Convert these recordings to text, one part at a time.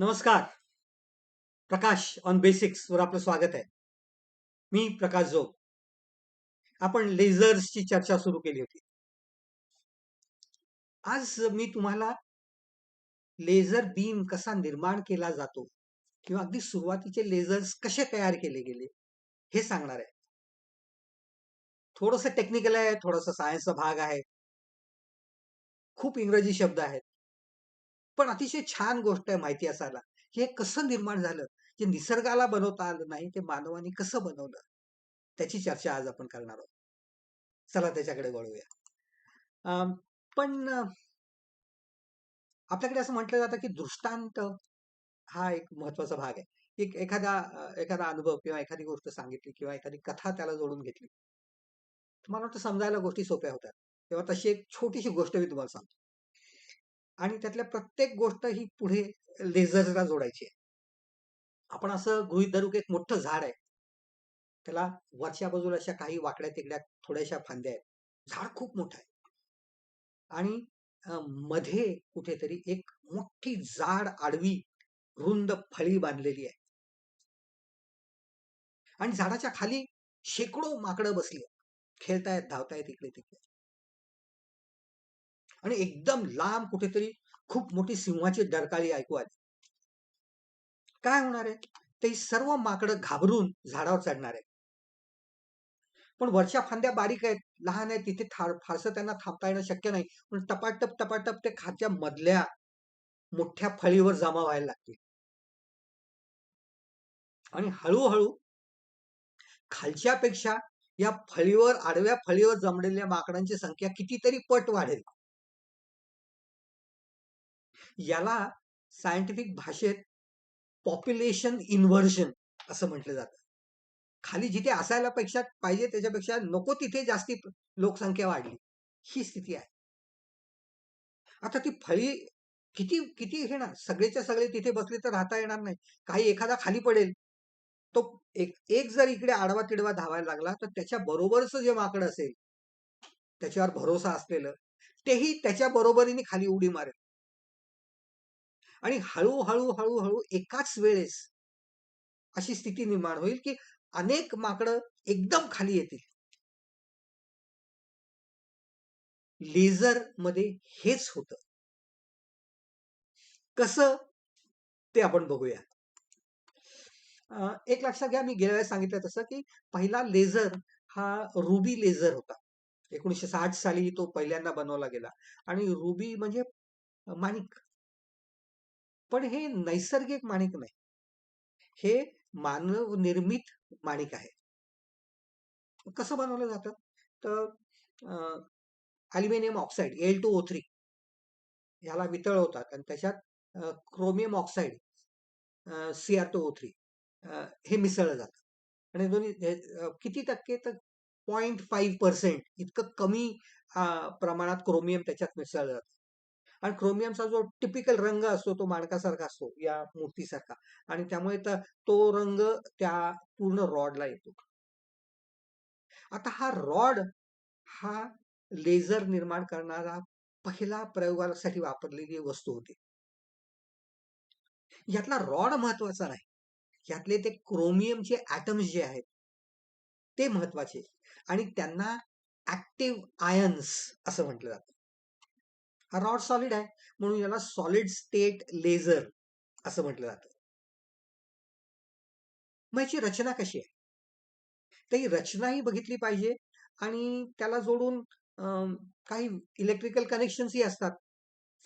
नमस्कार. प्रकाश on basics वर आपलं स्वागत आहे. मी प्रकाश जोग. आपण लेझर्सची चर्चा सुरू केली होती. आज मी तुम्हाला लेझर बीम कसा निर्माण केला जातो किंवा अगदी सुरुवातीचे लेझर्स कसे तयार केले गेले हे सांगणार आहे. थोडस टेक्निकल आहे थोडस सायन्सचा भाग आहे. खूप इंग्रजी शब्द आहेत. पण अतिशय छान गोष्ट आहे माहिती असायला. की हे कसं निर्माण झालं? जे निसर्गाला बनवता आलं नाही ते मानवाने कसं बनवलं? त्याची चर्चा आज आपण करणार आहोत. चला त्याच्याकडे वळूया. अं, पण आपल्याकडे असं म्हटलं जातं की दृष्टांत हा एक महत्त्वाचा भाग आहे. एक एखादा एखादा अनुभव किंवा एखादी गोष्ट सांगितली किंवा एखादी कथा त्याला जोडून घेतली. तुम्हाला वाटतं समजायला गोष्टी सोप्या होतात. तेव्हा तशी एक छोटीशी गोष्ट मी तुम्हाला सांगतो. आणि त्यातल्या प्रत्येक गोष्ट ही पुढे लेझरला जोडायची आहे. आपण असं गृहित धरू की एक मोठं झाड आहे. त्याला वरच्या बाजूला अशा काही वाकड्या तिकड्या थोड्याशा फांद्या आहेत. झाड खूप मोठं आहे. आणि अं, मध्ये कुठेतरी एक मोठी जाड आडवी रुंद फळी बांधलेली आहे. आणि झाडाच्या खाली शेकडो माकडं बसली आहेत. खेळतायत धावतायत इकडे तिकडे आणि एकदम लांब कुठेतरी खूप मोठी सिंहाची डरकाळी ऐकू आली. काय होणार आहे? ते सर्व माकडं घाबरून झाडावर चढणार आहे पण वरच्या फांद्या बारीक आहेत लहान आहेत तिथे फारसं त्यांना थांबता येणं शक्य नाही. पण टपाटप टपाटप ते खाच्या मधल्या मोठ्या फळीवर जमा व्हायला लागतील. आणि हळूहळू खालच्यापेक्षा या फळीवर आडव्या फळीवर जमलेल्या माकडांची संख्या कितीतरी पट वाढेल. याला सायंटिफिक भाषेत पॉप्युलेशन इन्व्हर्जन असं म्हटलं जातं. खाली जिथे असायला पेक्षा पाहिजे त्याच्यापेक्षा नको तिथे जास्ती लोकसंख्या वाढली. ही स्थिती आहे. आता ती फळी किती किती घेणार सगळेच्या सगळे तिथे बसले तर राहता येणार नाही. काही एखादा खाली पडेल तो एक एक जर इकडे आडवा तिडवा धावायला लागला तर त्याच्या बरोबरच जे माकड असेल त्याच्यावर भरोसा असलेलं तेही त्याच्या बरोबरीने खाली उडी मारेल. आणि हळूहळू हळूहळू एकाच वेळेस अशी स्थिती निर्माण होईल की अनेक माकडं एकदम खाली येतील. लेझरमध्ये हेच होत. कस ते आपण बघूया. एक लक्षात घ्या मी गेल्या वेळेस सांगितलं तसं की पहिला लेझर हा रुबी लेझर होता. एकोणीसशे साठ साली तो पहिल्यांदा बनवला गेला. आणि रुबी म्हणजे माणिक. पण हे नैसर्गिक माणिक नाही. हे मानव निर्मित माणिक आहे. कसं बनवलं जातं? तर aluminium oxide L two O three ह्याला वितळवतात आणि त्याच्यात chromium oxide C R two O three हे मिसळलं जातं. आणि दोन्ही किती टक्के? तर पॉईंट फाईव्ह पर्सेंट इतकं कमी प्रमाणात क्रोमियम त्याच्यात मिसळलं जातं. आणि क्रोमियमचा जो टिपिकल रंग असतो तो माणकासारखा असतो या मूर्तीसारखा. आणि त्यामुळे तो रंग त्या पूर्ण रॉडला येतो. आता हा रॉड हा लेझर निर्माण करणारा पहिला प्रयोगासाठी वापरलेली वस्तू होती. यातला रॉड महत्त्वाचा नाही. यातले ते क्रोमियमचे ऍटम्स जे आहेत ते महत्त्वाचे आणि त्यांना ऍक्टिव्ह आयन्स असं म्हटलं जातं. हा रॉड सॉलिड आहे म्हणून याला सॉलिड स्टेट लेझर असं म्हटलं जातं. मग याची रचना कशी आहे? तर ही रचनाही बघितली पाहिजे आणि त्याला जोडून काही इलेक्ट्रिकल कनेक्शन्सही असतात.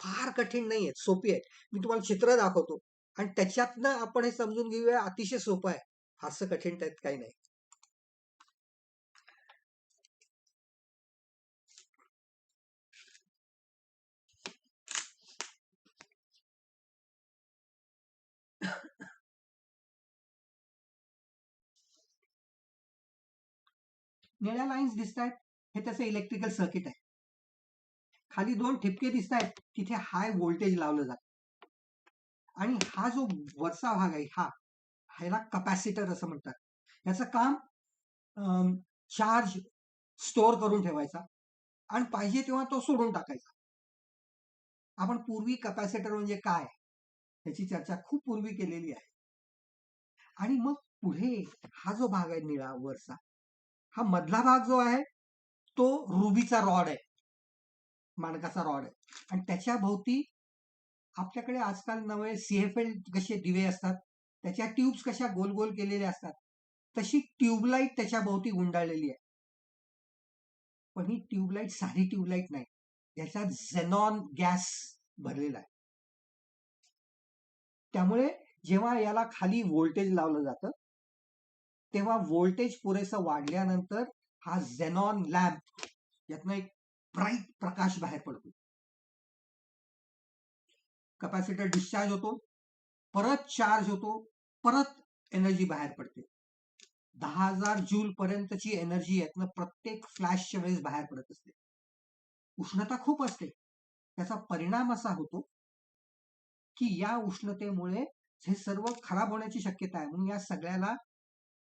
फार कठीण नाही आहेत सोपी आहेत मी तुम्हाला चित्र दाखवतो. आणि त्याच्यातनं आपण हे समजून घेऊया अतिशय सोपं आहे. फारसं कठीण त्यात काही नाही. निळ्या लाईन्स दिसत आहेत हे त्याचं इलेक्ट्रिकल सर्किट आहे. खाली दोन ठिपके दिसत आहेत तिथे हाय व्होल्टेज लावलं जात. आणि हा जो वरचा भाग आहे हा ह्याला कपॅसिटर असं म्हणतात. याचं काम चार्ज स्टोअर करून ठेवायचा आणि पाहिजे तेव्हा तो सोडून टाकायचा. आपण पूर्वी कपॅसिटर म्हणजे काय? ह्याची चर्चा खूप पूर्वी केलेली आहे. आणि मग पुढे हा जो भाग आहे निळा वरचा हा मधला भाग जो आहे तो रुबीचा रॉड आहे. माणकाचा रॉड आहे. आणि त्याच्या भोवती आपल्याकडे आजकाल नवे सीएफएल कसे दिवे असतात त्याच्या ट्यूब्स कशा गोल गोल केलेल्या असतात तशी ट्यूबलाईट त्याच्या भोवती गुंडाळलेली आहे. पण ही ट्यूबलाईट साधी ट्यूबलाईट नाही. याच्यात झेनॉन गॅस भरलेला आहे. त्यामुळे जेव्हा याला खाली व्होल्टेज लावलं जातं तेव्हा व्होल्टेज पुरेसं वाढल्यानंतर हा झेनॉन लॅम्प यातनं एक ब्राईट प्रकाश बाहेर पडतो. कपॅसिटर डिस्चार्ज होतो परत चार्ज होतो परत एनर्जी बाहेर पडते. दहा हजार जूल पर्यंतची एनर्जी यातनं प्रत्येक फ्लॅशच्या वेळेस बाहेर पडत असते. उष्णता खूप असते. त्याचा परिणाम असा होतो की या उष्णतेमुळे हे सर्व खराब होण्याची शक्यता आहे. म्हणून या सगळ्याला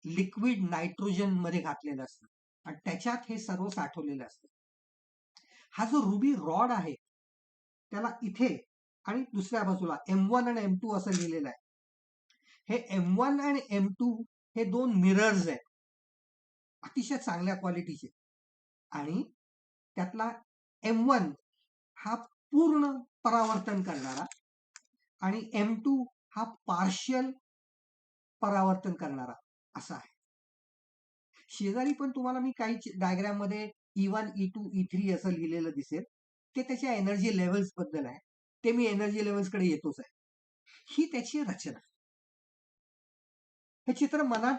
लिक्विड नायट्रोजनमध्ये घातलेलं असतं. आणि त्याच्यात हे सर्व साठवलेलं असतं. हा जो रुबी रॉड आहे त्याला इथे आणि दुसऱ्या बाजूला एम वन आणि एम टू असं लिहिलेलं आहे. हे एम वन आणि एम टू हे दोन मिरर्स आहेत. अतिशय चांगल्या क्वालिटीचे आणि त्यातला एम वन हा पूर्ण परावर्तन करणारा आणि एम टू हा पार्शियल परावर्तन करणारा. असा आहे. शेजारी पण तुम्हाला मी काही डायग्राममध्ये E one E two E three असं लिहिलेलं दिसेल. ते त्याच्या एनर्जी लेवल्सबद्दल आहे. ते मी एनर्जी लेवल्सकडे येतोच आहे. ही त्याची रचना. हे चित्र मनात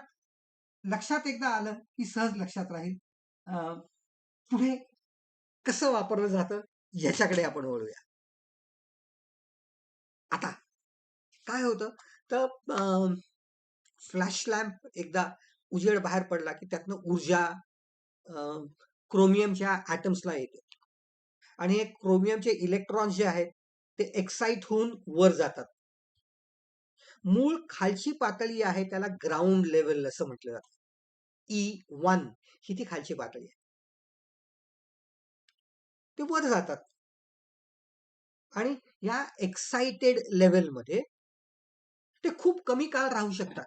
लक्षात एकदा आलं की सहज लक्षात राहील. पुढे कसं वापरलं जातं याच्याकडे आपण वळूया. आता काय होतं? तर फ्लॅश लॅम्प एकदा उजेड बाहेर पडला की त्यातनं ऊर्जा क्रोमियमच्या ऍटम्सला येते. आणि हे क्रोमियमचे इलेक्ट्रॉन्स जे आहेत ते एक्साइट होऊन वर जातात. मूळ खालची पातळी आहे त्याला ग्राउंड लेवल असं म्हटलं जातं. E ई वन ही ती खालची पातळी आहे. ते वर जातात. आणि या एक्साइटेड लेवलमध्ये ते खूप कमी काळ राहू शकतात.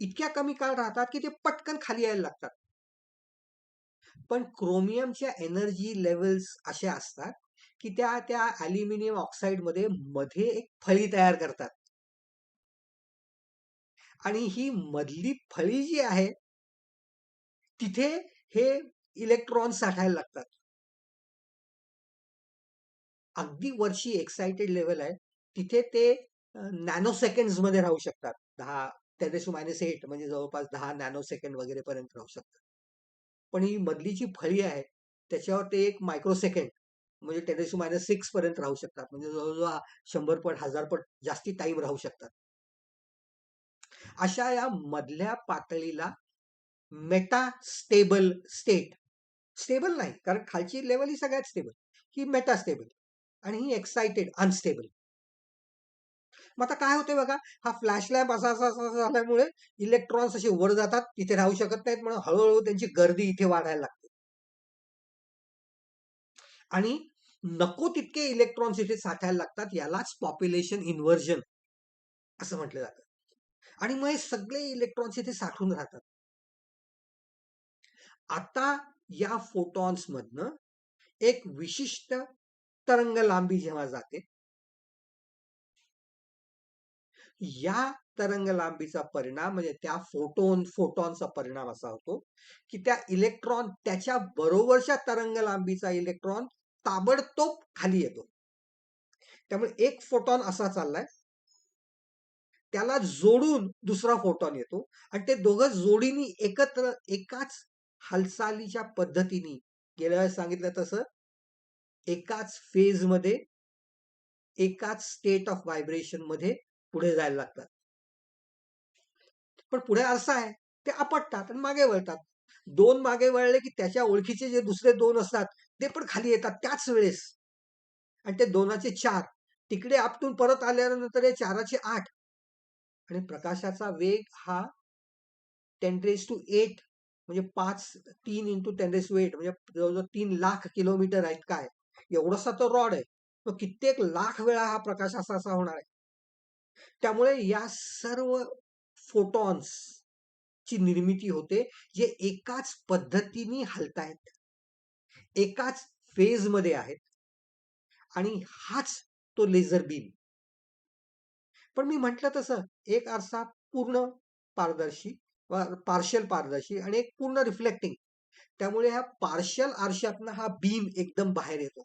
इतक्या कमी काळ राहतात की ते पटकन खाली यायला लागतात. पण क्रोमियमच्या एनर्जी लेवल्स अशा असतात की त्या त्या अल्युमिनियम ऑक्साईडमध्ये मध्ये एक फळी तयार करतात. आणि ही मधली फळी जी आहे तिथे हे इलेक्ट्रॉन साठायला लागतात. अगदी वर्षी एक्साइटेड लेवल आहे तिथे ते नॅनो सेकंडमध्ये राहू शकतात. दहा टेरेस मायनस एट म्हणजे जवळपास दहा नॅनो सेकंड वगैरे पर्यंत राहू शकतात. पण ही मधली जी फळी आहे त्याच्यावर ते एक मायक्रो सेकंड म्हणजे टेरेस मायनस सिक्स पर्यंत राहू शकतात. म्हणजे जवळजवळ शंभर पट हजार पट जास्ती टाइम राहू शकतात. अशा या मधल्या पातळीला मेटा स्टेबल स्टेट स्टेबल नाही कारण खालची लेवल ही सगळ्यात स्टेबल ही मेटा स्टेबल आणि ही एक्साइटेड अनस्टेबल. मग आता काय होते बघा हा फ्लॅश लॅम्प असा असा असा झाल्यामुळे इलेक्ट्रॉन्स असे वर जातात तिथे राहू शकत नाहीत म्हणून हळूहळू त्यांची गर्दी इथे वाढायला लागते. आणि नको तितके इलेक्ट्रॉन्स इथे साठायला लागतात यालाच पॉप्युलेशन इन्व्हर्जन असं म्हटलं जातं. आणि मग हे सगळे इलेक्ट्रॉन्स इथे साठून राहतात. आता या फोटॉन्स मधनं एक विशिष्ट तरंग लांबी जेव्हा जाते या तरंग लांबीचा परिणाम म्हणजे त्या फोटोन फोटॉनचा परिणाम असा होतो की त्या इलेक्ट्रॉन त्याच्या बरोबरच्या तरंग लांबीचा इलेक्ट्रॉन ताबडतोब खाली येतो. त्यामुळे एक फोटॉन असा चाललाय त्याला जोडून दुसरा फोटॉन येतो आणि ते दोघं जोडीनी एकत्र एकाच हालचालीच्या पद्धतीने गेल्या वेळेस सांगितलं तसं एकाच फेजमध्ये एकाच स्टेट ऑफ व्हायब्रेशनमध्ये पुढे जायला लागतात. पण पुढे असं आहे ते आपटतात आणि मागे वळतात. दोन मागे वळले की त्याच्या ओळखीचे जे दुसरे दोन असतात ते पण खाली येतात त्याच वेळेस. आणि ते दोनाचे चार तिकडे आपटून परत आल्यानंतर हे चाराचे आठ. आणि प्रकाशाचा वेग हा टेन रेस टू एट म्हणजे पाच तीन into ten raise to eight म्हणजे जवळजवळ तीन लाख किलोमीटर आहेत काय. एवढासा तो रॉड आहे. मग कित्येक लाख वेळा हा प्रकाश असा असा होणार आहे. त्यामुळे या सर्व फोटॉन्स ची निर्मिती होते जे एकाच पद्धतीने हलतायत. एकाच फेजमध्ये आहेत. आणि हाच तो लेझर बीम पण मी म्हटलं तसं एक आरसा पूर्ण पारदर्शी पार्शल पारदर्शी आणि एक पूर्ण रिफ्लेक्टिंग त्यामुळे ह्या पार्शल आरशातनं हा बीम एकदम बाहेर येतो.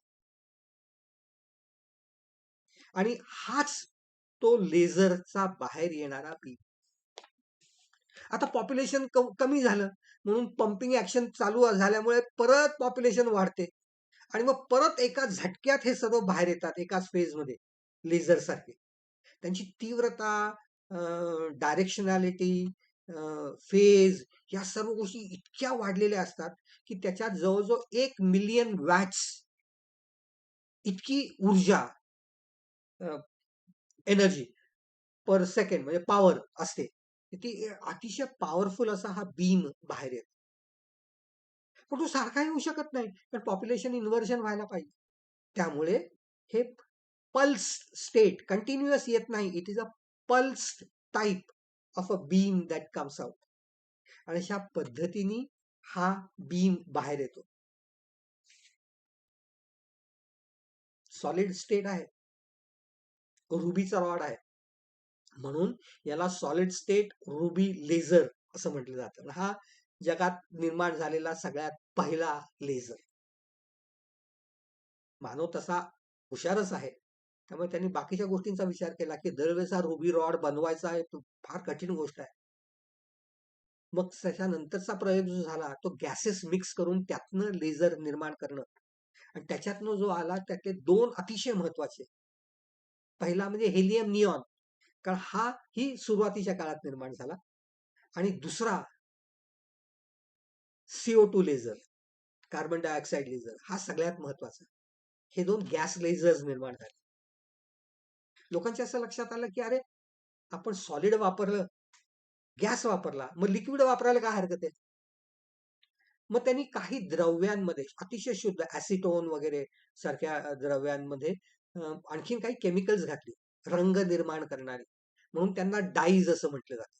आणि हाच तो लेझरचा बाहेर येणारा बी आता पॉप्युलेशन कमी झालं. म्हणून पंपिंग ऍक्शन चालू झाल्यामुळे परत पॉप्युलेशन वाढते. आणि मग परत एका झटक्यात हे सर्व बाहेर येतात एकाच फेजमध्ये. लेझर सारखे. त्यांची तीव्रता डायरेक्शनॅलिटी फेज या सर्व गोष्टी इतक्या वाढलेल्या असतात की त्याच्यात जवळजवळ एक मिलियन वॅट्स इतकी ऊर्जा एनर्जी पर सेकंड म्हणजे पॉवर असते. ती अतिशय पॉवरफुल असा हा बीम बाहेर येतो. पण तो सारखा येऊ शकत नाही पण पॉप्युलेशन इन्व्हर्जन व्हायला पाहिजे. त्यामुळे हे पल्स स्टेट कंटिन्युअस येत नाही. It is a pulse type of a beam that comes out आणि अशा पद्धतीने हा बीम बाहेर येतो. सॉलिड स्टेट आहे. रुबीचा रॉड आहे. म्हणून याला सॉलिड स्टेट रुबी लेझर असं म्हटलं जातं. हा जगात निर्माण झालेला सगळ्यात पहिला लेझर. मानव तसा हुशारच आहे. त्यामुळे त्यांनी बाकीच्या गोष्टींचा विचार केला की दरवेळेस हा रुबी रॉड बनवायचा आहे तो फार कठीण गोष्ट आहे. मग त्याच्यानंतरचा प्रयोग जो झाला तो गॅसेस मिक्स करून त्यातनं लेझर निर्माण करणं. आणि त्याच्यातनं जो आला त्यातले दोन अतिशय महत्त्वाचे पहिला म्हणजे हेलियम नियॉन कारण हा ही सुरुवातीच्या काळात निर्माण झाला. आणि दुसरा CO two laser carbon dioxide laser हा सगळ्यात महत्त्वाचा हे दोन गॅस लेझर्स निर्माण झाले. लोकांच्या असं लक्षात आलं की अरे आपण सॉलिड वापरलं गॅस वापरला मग लिक्विड वापरायला काय हरकत आहे? मग त्यांनी काही द्रव्यांमध्ये अतिशय शुद्ध ऍसिटोन वगैरे सारख्या द्रव्यांमध्ये आणखीन काही केमिकल्स घातली. रंग निर्माण करणारे. म्हणून त्यांना डाईज असं म्हटलं जातं.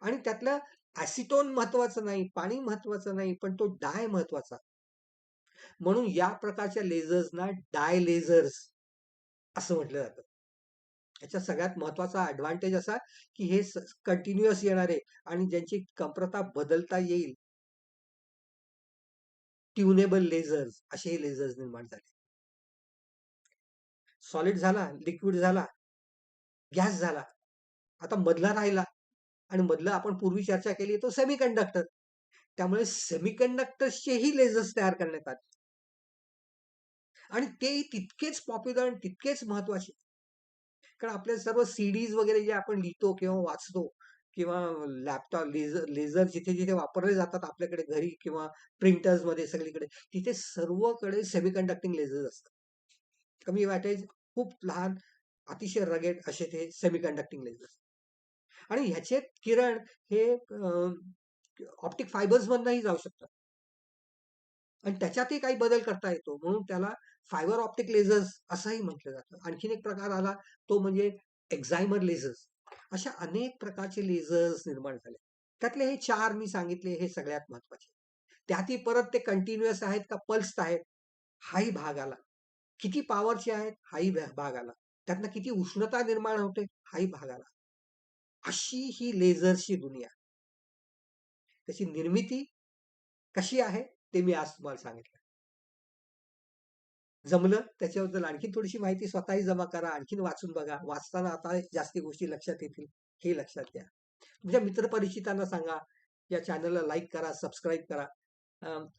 आणि त्यातलं ऍसिटोन महत्वाचं नाही पाणी महत्वाचं नाही पण तो डाय महत्त्वाचा. म्हणून या प्रकारच्या लेझर्सना डाय लेझर्स असं म्हटलं जातं. याचा सगळ्यात महत्त्वाचा ऍडव्हान्टेज असा की हे कंटिन्युअस येणारे आणि ज्यांची कमप्रता बदलता येईल. ट्युनेबल लेझर्स असे हे लेझर्स निर्माण झाले. सॉलिड झाला लिक्विड झाला गॅस झाला. आता मधला राहिला आणि मधला आपण पूर्वी चर्चा केली तो सेमी कंडक्टर त्यामुळे सेमी कंडक्टर्सचेही लेझर्स तयार करण्यात आले. आणि ते तितकेच पॉप्युलर आणि तितकेच महत्त्वाचे. कारण आपले सर्व सीडीज वगैरे जे आपण लिहितो किंवा वाचतो किंवा लॅपटॉप लेझर लेझर जिथे जिथे वापरले जातात आपल्याकडे घरी किंवा प्रिंटर्समध्ये सगळीकडे तिथे सर्वकडे सेमी कंडक्टिंग लेझर्स असतात. कमी वॅटेज खूप लहान अतिशय रगेट असे ते सेमीकंडक्टिंग लेझर्स आणि ह्याचे किरण हे ऑप्टिक फायबर्स मधनही जाऊ शकतात. आणि त्याच्यातही काही बदल करता येतो. म्हणून त्याला फायबर ऑप्टिक लेझर्स असंही म्हटलं जातं. आणखीन एक प्रकार आला तो म्हणजे एक्झायमर लेझर्स अशा अनेक प्रकारचे लेझर्स निर्माण झाले. त्यातले हे चार मी सांगितले हे सगळ्यात महत्त्वाचे त्यातही परत ते कंटिन्युअस आहेत का? पल्स आहेत. हाही भाग आला. किती पॉवरचे आहेत? हाही भाग आला त्यातनं किती उष्णता निर्माण होते? हाही भाग आला अशी ही लेझरची दुनिया. त्याची निर्मिती कशी आहे? ते मी आज तुम्हाला सांगितलं. जमलं त्याच्याबद्दल आणखी थोडीशी माहिती स्वतःही जमा करा आणखीन वाचून बघा. वाचताना आता जास्ती गोष्टी लक्षात येतील. हे लक्षात घ्या. तुमच्या मित्रपरिचितांना सांगा. या चॅनलला लाईक करा सबस्क्राईब करा.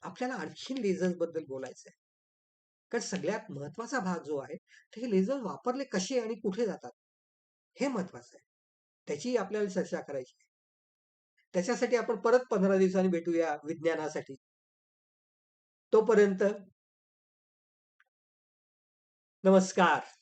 आपल्याला आणखीन लेझर्सबद्दल बोलायचं आहे कारण सगळ्यात महत्त्वाचा भाग जो आहे ते हे लेझर वापरले कसे आणि कुठे जातात हे महत्वाचं आहे. त्याची आपल्याला चर्चा करायची आहे. त्याच्यासाठी आपण परत पंधरा दिवसांनी भेटूया विज्ञानासाठी. तोपर्यंत नमस्कार.